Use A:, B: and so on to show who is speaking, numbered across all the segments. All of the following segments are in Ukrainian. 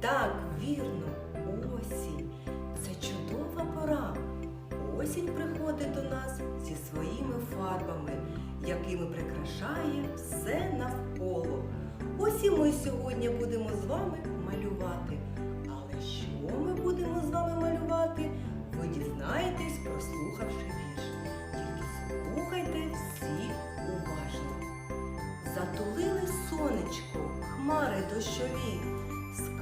A: Так, вірно, осінь. Це чудова пора. Осінь приходить до нас зі своїми фарбами, якими прикрашає все навколо. Ось і ми сьогодні будемо з вами малювати. Але що ми будемо з вами малювати, ви дізнаєтесь, прослухавши вірш. Тільки слухайте всі уважно. Затулили сонечко, хмари дощові,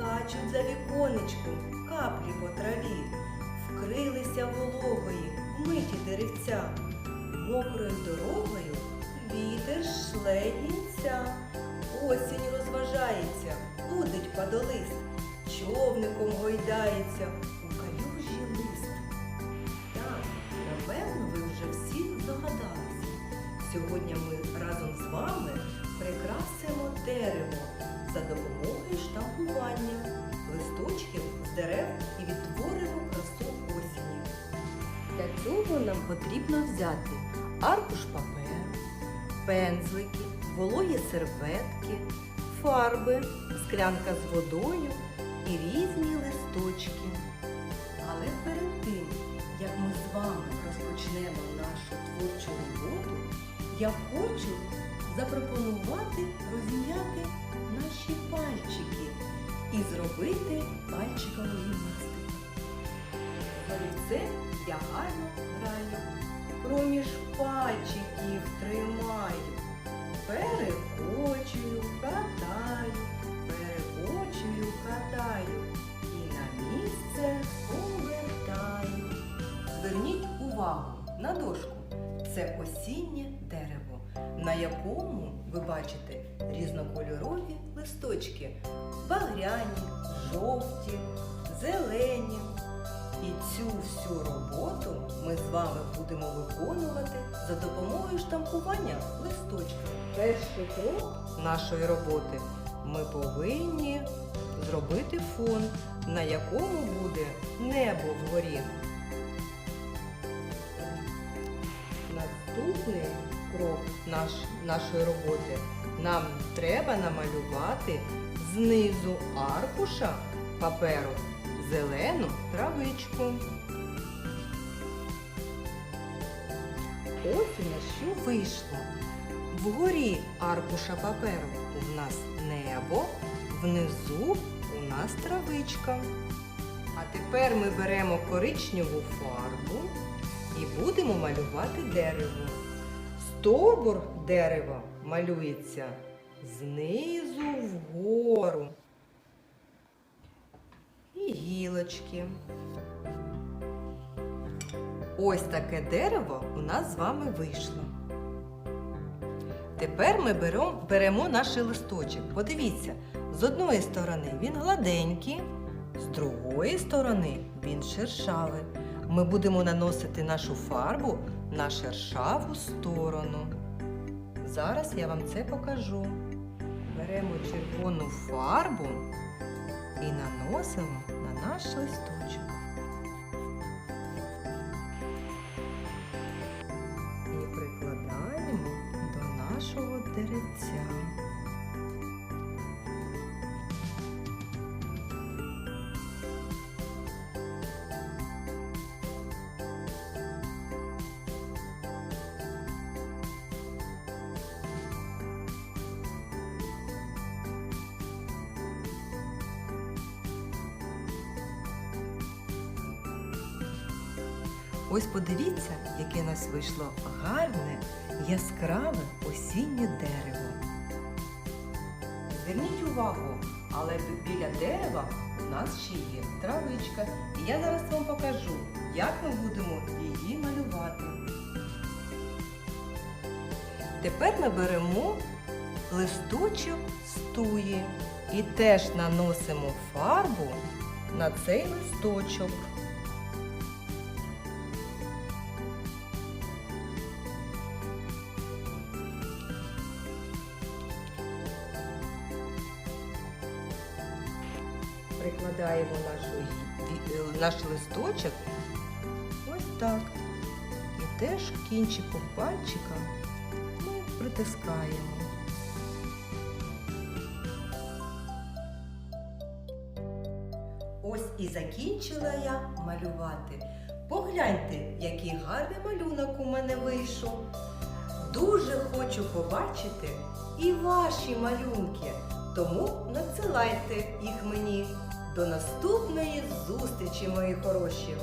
A: скачуть за віконечком каплі по траві, вкрилися вологої миті деревця, мокрою дорогою вітер шле гінця. Осінь розважається, будить падолист, човником гойдається у калюжі лист. Так, напевно, ви вже всі здогадалися. Сьогодні ми разом з вами прикрасимо дерево за допомогою штампування листочків з дерев і відтворимо красу осені. Для цього нам потрібно взяти аркуш паперу, пензлики, вологі серветки, фарби, склянка з водою і різні листочки. Але перед тим, як ми з вами розпочнемо нашу творчу роботу, я хочу запропонувати розім'яти наші пальчики і зробити пальчикову гімнастику. Олівце я гарно граю, проміж пальчиків тримаю, перекочую, катаю, перекочую, катаю і на місце повертаю. Зверніть увагу на дошку. Це осіннє дерево, на якому ви бачите різнокольорові листочки багряні, жовті, зелені. І цю всю роботу ми з вами будемо виконувати за допомогою штампування листочка. Перший крок нашої роботи ми повинні зробити фон, на якому буде небо вгорі. Наступний крок наш, нашої роботи нам треба намалювати знизу аркуша паперу зелену травичку. Ось у нас що вийшло. Вгорі аркуша паперу у нас небо, внизу у нас травичка. А тепер ми беремо коричневу фарбу і будемо малювати дерево. Стовбур дерева малюється знизу вгору. І гілочки. Ось таке дерево у нас з вами вийшло. Тепер ми беремо, беремо наш листочок. Подивіться, з одної сторони він гладенький, з другої сторони він шершавий. Ми будемо наносити нашу фарбу на шершаву сторону. Зараз я вам це покажу. Беремо червону фарбу і наносимо на наш листочок. І прикладаємо до нашого деревця. Ось подивіться, яке нас вийшло гарне, яскраве осіннє дерево. Зверніть увагу, але біля дерева у нас ще є травичка. І я зараз вам покажу, як ми будемо її малювати. Тепер ми беремо листочок з туї і теж наносимо фарбу на цей листочок. Прикладаємо нашу, е, наш листочок ось так. І теж кінчиком пальчика ми притискаємо. Ось і закінчила я малювати. Погляньте, який гарний малюнок у мене вийшов. Дуже хочу побачити і ваші малюнки, тому надсилайте їх мені. До наступної зустрічі, мої хороші!